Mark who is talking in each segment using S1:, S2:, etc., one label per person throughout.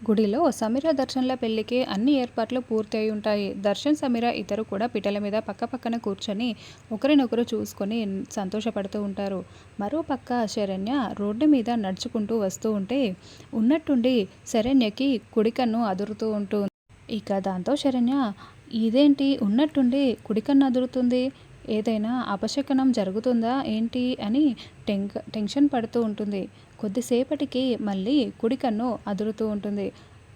S1: గుడిలో సమీర దర్శన్ల పెళ్ళికి అన్ని ఏర్పాట్లు పూర్తయి ఉంటాయి. దర్శన్ సమీర ఇద్దరు కూడా పిటల మీద పక్కపక్కన కూర్చొని ఒకరినొకరు చూసుకొని సంతోషపడుతూ ఉంటారు. మరోపక్క శరణ్య రోడ్డు మీద నడుచుకుంటూ వస్తూ ఉంటే ఉన్నట్టుండి శరణ్యకి కుడికన్ను అదురుతూ ఉంటుంది ఇక దాంతో శరణ్య ఇదేంటి? ఉన్నట్టుండి కుడికన్ను అదురుతుంది? ఏదైనా అపశకనం జరుగుతుందా ఏంటి అని టెంక్ టెన్షన్ పడుతూ ఉంటుంది. కొద్దిసేపటికి మళ్ళీ కుడి కన్ను అదురుతూ ఉంటుంది.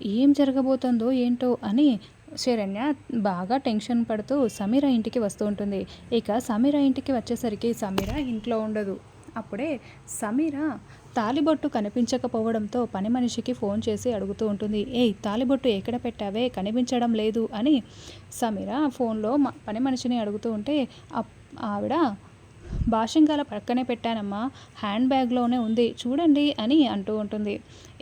S1: ఏం జరగబోతుందో ఏంటో అని శరణ్య బాగా టెన్షన్ పడుతూ సమీర ఇంటికి వస్తూ ఉంటుంది. ఇక సమీర ఇంటికి వచ్చేసరికి సమీర ఇంట్లో ఉండదు. అప్పుడే సమీర తాలిబొట్టు కనిపించకపోవడంతో పని మనిషికి ఫోన్ చేసి అడుగుతూ ఉంటుంది. ఏయ్ తాలిబొట్టు ఎక్కడ పెట్టావే? కనిపించడం లేదు అని సమీర ఫోన్లో పని మనిషిని అడుగుతూ ఉంటే ఆవిడ భాషంగాల పక్కనే పెట్టానమ్మా. హ్యాండ్ బ్యాగ్లోనే ఉంది. చూడండి అని అంటూ ఉంటుంది.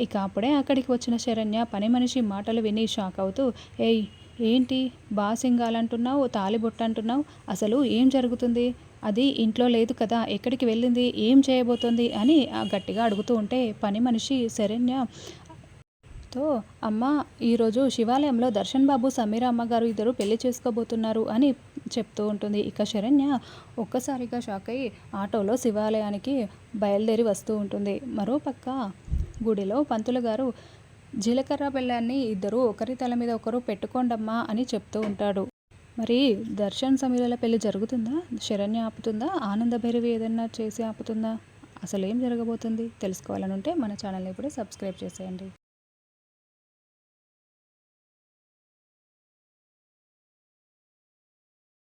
S1: ఇక అప్పుడే అక్కడికి వచ్చిన శరణ్య పని మనిషి మాటలు విని షాక్ అవుతూ ఏయ్ ఏంటి? బాసింగాలంటున్నావు తాలిబొట్టు అంటున్నావు అసలు ఏం జరుగుతుంది? అది ఇంట్లో లేదు కదా ఎక్కడికి వెళ్ళింది ఏం చేయబోతుంది అని గట్టిగా అడుగుతూ ఉంటే పని మనిషి శరణ్య తో అమ్మ ఈరోజు శివాలయంలో దర్శన్ బాబు సమీర అమ్మగారు ఇద్దరు పెళ్ళి చేసుకోబోతున్నారు అని చెప్తూ ఉంటుంది. ఇక శరణ్య ఒక్కసారిగా షాక్ అయ్యి ఆటోలో శివాలయానికి బయలుదేరి వస్తూ ఉంటుంది. మరోపక్క గుడిలో పంతులు గారు జీలకర్ర బెల్లాన్ని ఇద్దరు ఒకరి తల మీద ఒకరు పెట్టుకోండమ్మా అని చెప్తూ ఉంటాడు. మరి దర్శన్ సమీరల పెళ్ళి జరుగుతుందా? శరణ్య ఆపుతుందా? ఆనంద భైరవి ఏదన్నా చేసి ఆపుతుందా? అసలు ఏం జరగబోతుంది? తెలుసుకోవాలని ఉంటే మన ఛానల్ని కూడా సబ్స్క్రైబ్ చేసేయండి.